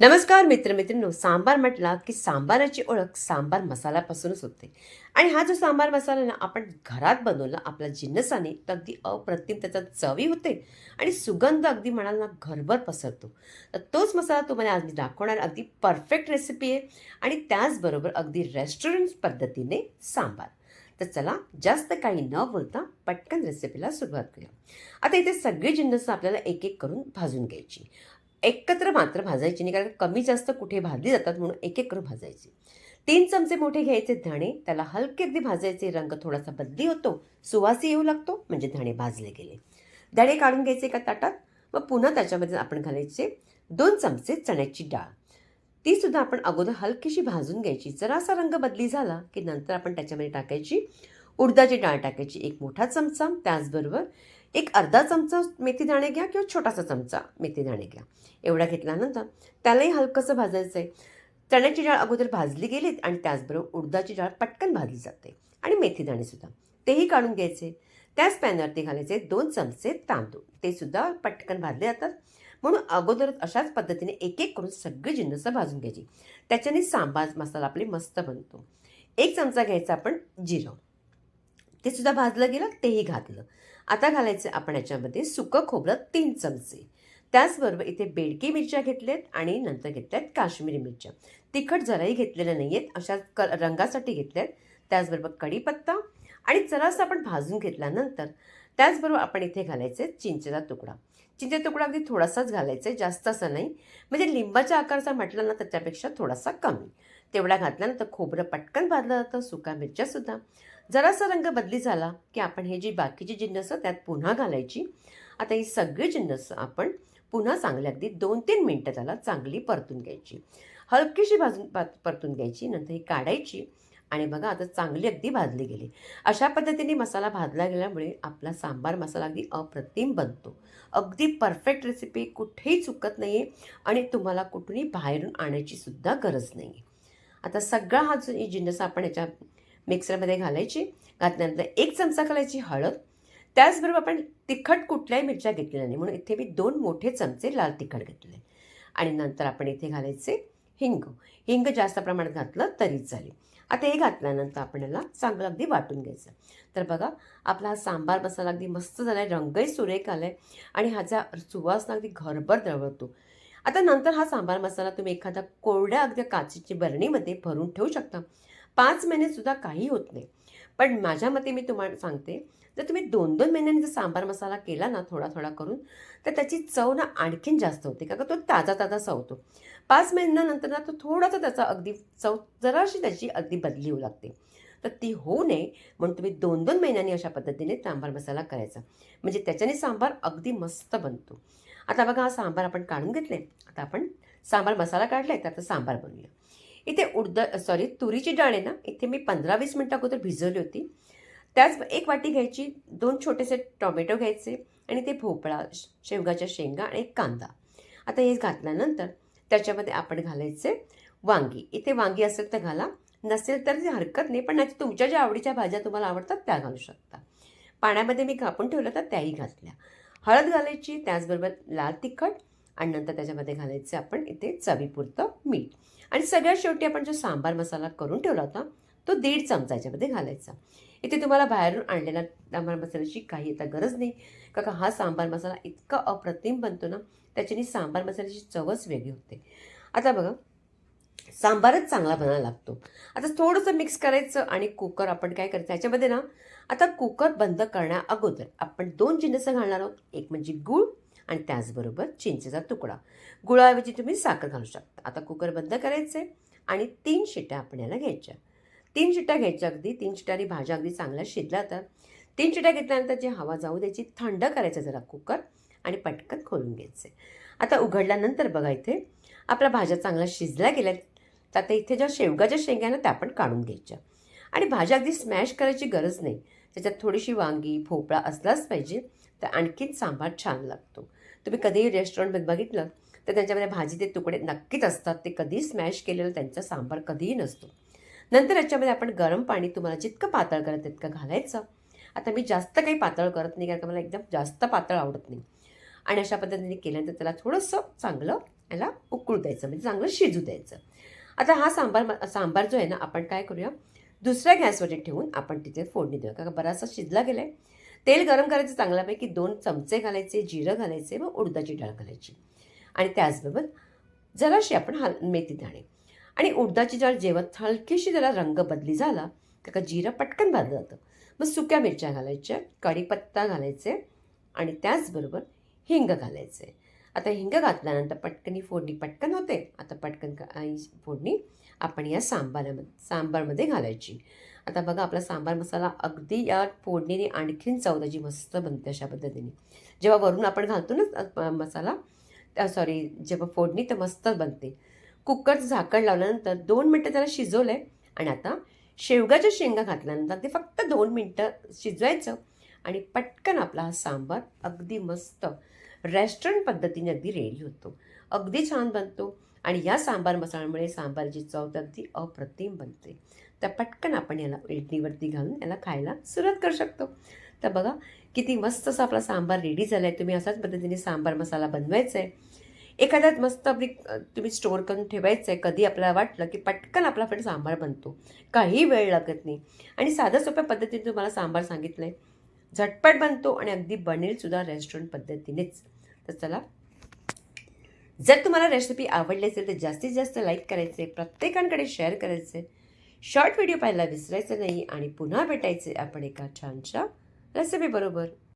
नमस्कार मित्रमित्रांनो सांबार म्हटला की सांबाराची ओळख सांबार मसाल्यापासूनच होते. आणि हा जो सांबार मसाला ना आपण घरात बनवला आपल्या जिन्नसाने तर अगदी अप्रतिम त्याचा चवी होते आणि सुगंध अगदी म्हणाल ना घरभर पसरतो. तर तोच मसाला तुम्हाला आज मी दाखवणार अगदी परफेक्ट रेसिपी आहे. आणि त्याचबरोबर अगदी रेस्टॉरंट पद्धतीने सांबार. तर चला जास्त काही न बोलता पटकन रेसिपीला सुरुवात करूया. आता इथे सगळी जिन्नस आपल्याला एक एक करून भाजून घ्यायची. एकत्र मात्र भाजायची नाही कारण कमी जास्त कुठे भाजली जातात म्हणून एक एक करून भाजायची. तीन चमचे मोठे घ्यायचे धणे त्याला हलके अगदी भाजायचे रंग थोडासा बदली होतो सुवासी येऊ लागतो म्हणजे धणे भाजले गेले. धणे काढून घ्यायचे एका ताटात मग पुन्हा त्याच्यामध्ये आपण घालायचे दोन चमचे चण्याची डाळ. ती सुद्धा आपण अगोदर हलकीशी भाजून घ्यायची. जरासा रंग बदली झाला की नंतर आपण त्याच्यामध्ये टाकायची उडदाची डाळ टाकायची एक मोठा चमचा त्याचबरोबर एक अर्धा चमचा मेथी दाणे घ्या किंवा छोटासा चमचा मेथी दाणे घ्या. एवढा घेतल्यानंतर त्यालाही हलकंसं भाजायचं आहे चण्याची डाळ अगोदर भाजली गेलीत आणि त्याचबरोबर उडदाची डाळ पटकन भाजली जाते आणि मेथी दाणेसुद्धा तेही काढून घ्यायचे. त्याच पॅनवरती घालायचे दोन चमचे तांदूळ. ते सुद्धा पटकन भाजले जातात. म्हणून अगोदर अशाच पद्धतीने एक एक करून सगळी जिन्नस भाजून घ्यायची. त्याच्याने सांबार मसाला आपली मस्त बनतो. एक चमचा घ्यायचा आपण जिरं. ते सुद्धा भाजलं गेलं तेही घातलं. आता घालायचं आपण याच्यामध्ये सुकं खोबरं तीन चमचे. त्याचबरोबर इथे बेडकी मिरच्या घेतल्यात आणि नंतर घेतल्यात काश्मीरी मिरच्या. तिखट जराही घेतलेल्या नाही आहेत अशा क रंगासाठी घेतल्यात. त्याचबरोबर कढीपत्ता आणि जरासा आपण भाजून घेतल्यानंतर त्याचबरोबर आपण इथे घालायचे चिंचेचा तुकडा. चिंचेचा तुकडा अगदी थोडासाच घालायचा आहे जास्त असा नाही. म्हणजे लिंबाच्या आकारचा म्हटलं ना त्याच्यापेक्षा थोडासा कमी. तेवढा घातल्यानंतर खोबरं पटकन भाजलं जातं सुका मिरच्यासुद्धा जरासा रंग बदली झाला की आपण हे जी बाकीची जिन्नस त्यात पुन्हा घालायची. आता ही सगळी जिन्नस आपण पुन्हा चांगली अगदी दोन तीन मिनटं त्याला चांगली परतून घ्यायची. हलकीशी भाजून परतून घ्यायची नंतर ही काढायची आणि बघा आता चांगली अगदी भाजली गेली. अशा पद्धतीने मसाला भाजला गेल्यामुळे आपला सांबार मसाला अगदी अप्रतिम बनतो. अगदी परफेक्ट रेसिपी कुठेही चुकत नाही आहे आणि तुम्हाला कुठूनही बाहेरून आणायची सुद्धा गरज नाही आहे आता सगळा हा जो जिन्नस आपण याच्या मिक्सरमध्ये घालायची घातल्यानंतर एक चमचा घालायची हळद. त्याचबरोबर आपण तिखट कुठल्याही मिरच्या घेतलेल्या नाही म्हणून इथे मी दोन मोठे चमचे लाल तिखट घेतले. आणि नंतर आपण इथे घालायचे हिंग. हिंग जास्त प्रमाणात घातलं तरीच चालेल. आता हे घातल्यानंतर आपण याला चांगलं अगदी वाटून घ्यायचं. तर बघा आपला हा सांबार मसाला अगदी मस्त झाला आहे रंगही सुरेख आला आहे आणि ह्याचा सुवासना अगदी घरभर दळवतो. आता नंतर हा सांबार मसाला तुम्ही एखाद्या कोरड्या अगदी काचेची बरणीमध्ये भरून ठेवू शकता. पाच महिनेसुद्धा काही होत नाही. पण माझ्या मते मी तुम्हाला सांगते जर तुम्ही दोन दोन महिन्यांनी जर सांबार मसाला केला ना थोडा थोडा करून तर त्याची चव ना आणखीन जास्त होते का तो ताजा ताजा सवतो पाच महिन्यानंतर ना तो थोडासा त्याचा अगदी चव जराशी त्याची अगदी बदली होऊ लागते. तर ती होऊ नये म्हणून तुम्ही दोन दोन महिन्यांनी अशा पद्धतीने सांबार मसाला करायचा. म्हणजे त्याच्याने सांबार अगदी मस्त बनतो. आता बघा हा सांबार आपण काढून घेतले आता आपण सांबार मसाला काढला आहे तर आता सांबार बनवूया. इथे उडद सॉरी तुरीची डाळ आहे ना इथे मी पंधरा वीस मिनटं अगोदर भिजवली होती. त्याच एक वाटी घ्यायची दोन छोटेसे टोमॅटो घ्यायचे आणि ते भोपळा शेवगाच्या शेंगा आणि एक कांदा. आता हे घातल्यानंतर त्याच्यामध्ये आपण घालायचे वांगी. इथे वांगी असेल तर घाला नसेल तर ती हरकत नाही पण नाही तुमच्या ज्या आवडीच्या भाज्या तुम्हाला आवडतात त्या घालू शकता. पाण्यामध्ये मी कापून ठेवलं तर त्याही घातल्या. हळद घालायची त्याचबरोबर लाल तिखट आणि नंतर त्याच्यामध्ये घालायचं आपण इथे चवीपुरतं मीठ. आणि सगळ्यात शेवटी आपण जो सांबार मसाला करून ठेवला होता तो दीड चमचा याच्यामध्ये घालायचा. इथे तुम्हाला बाहेरून आणलेला सांबार मसाल्याची काही आता गरज नाही का का हा सांबार मसाला इतका अप्रतिम बनतो ना त्याच्याने सांबार मसाल्याची चवच वेगळी होते. आता बघा सांबारच चांगला बनायला लागतो. आता थोडंसं मिक्स करायचं आणि कुकर आपण काय करायचं याच्यामध्ये ना आता कुकर बंद करण्या अगोदर आपण दोन जिन्नसं घालणार आहोत. एक म्हणजे गूळ आणि त्याचबरोबर चिंचेचा तुकडा. गुळाऐवजी तुम्ही साखर घालू शकता. आता कुकर बंद करायचे आणि तीन शिट्या आपण याला घ्यायच्या. तीन शिट्या घ्यायच्या अगदी. तीन शिट्यानी भाज्या अगदी चांगल्या शिजल्या जातात तीन शिट्या घेतल्यानंतर जी हवा जाऊ द्यायची थंड करायचं जरा कुकर आणि पटकन खोलून घ्यायचे आता उघडल्यानंतर बघा इथे आपल्या भाज्या चांगल्या शिजल्या गेल्या तर आता इथे ज्या शेवगाच्या शेंग्या ना त्या आपण काढून घ्यायच्या. आणि भाज्या अगदी स्मॅश करायची गरज नाही. त्याच्यात थोडीशी वांगी भोपळा असलाच पाहिजे. तर आणखीन सांबार छान लागतो. तुम्ही कधीही रेस्टॉरंटमध्ये बघितलं तर त्यांच्यामध्ये भाजीचे तुकडे नक्कीच असतात. ते कधीही स्मॅश केलेलं त्यांचा सांबार कधीही नसतो. नंतर याच्यामध्ये आपण गरम पाणी तुम्हाला जितकं पातळ करत तितकं घालायचं. आता मी जास्त काही पातळ करत नाही कारण का मला एकदम जास्त पातळ आवडत नाही. आणि अशा पद्धतीने केल्यानंतर त्याला थोडंसं चांगलं याला उकळू द्यायचं म्हणजे चांगलं शिजू द्यायचं. आता हा सांबार सांबार जो आहे ना आपण काय करूया? दुसऱ्या गॅसवरती ठेवून आपण तिथे फोडणी देऊया. कारण बराचसा शिजला गेला आहे तेल गरम करायचं चांगल्यापैकी दोन चमचे घालायचे जिरं घालायचे व उडदाची डाळ घालायची. आणि त्याचबरोबर जराशी आपण हल मेथी दाणे आणि उडदाची डाळ जेव्हा हलकीशी त्याला रंग बदली झाला तर का जिरं पटकन भाजलं जातं. मग सुक्या मिरच्या घालायच्या कढीपत्ता घालायचे आणि त्याचबरोबर हिंग घालायचे. आता हिंग घातल्यानंतर पटकन ही फोडणी पटकन होते. आता पटकन फोडणी आपण या सांबारामध्ये सांबारमध्ये घालायची. आता बघा आपला सांबार मसाला अगदी या फोडणीने आणखीन चव मस्त बनते अशा पद्धतीने. जेव्हा वरून आपण घालतो ना मसाला सॉरी जेव्हा फोडणी तर मस्त बनते. कुकरचं झाकण लावल्यानंतर दोन मिनटं त्याला शिजवलं आहे आणि आता शेवगाच्या शेंगा घातल्यानंतर ते फक्त दोन मिनटं शिजवायचं आणि पटकन आपला हा सांबार अगदी मस्त रेस्टॉरंट पद्धतीने अगदी रेडी होतो. अगदी छान बनतो. आणि या सांबार मसाल्यामुळे सांबारची चव तर अगदी अप्रतिम बनते. तर पटकन आपण याला इडलीवरती घालून याला खायला सुरुवात करू शकतो. तर बघा किती मस्त असा आपला सांबार रेडी झाला आहे तुम्ही अशाच पद्धतीने सांबार मसाला बनवायचा आहे एखाद्यात मस्त आपली तुम्ही स्टोअर करून ठेवायचं आहे कधी आपल्याला वाटलं की पटकन आपला पण सांबार बनतो. काही वेळ लागत नाही. आणि साध्या सोप्या पद्धतीने तुम्हाला सांबार सांगितलं आहे झटपट बनतो आणि अगदी बनेल सुद्धा रेस्टॉरंट पद्धतीनेच. तर चला जर तुम्हाला रेसिपी आवडली असेल तर जास्तीत जास्त लाईक करायचे प्रत्येकांकडे शेअर करायचे. शॉर्ट व्हिडिओ पाहायला विसरायचं नाही आणि पुन्हा भेटायचे आपण एका छानशा रेसिपी बरोबर.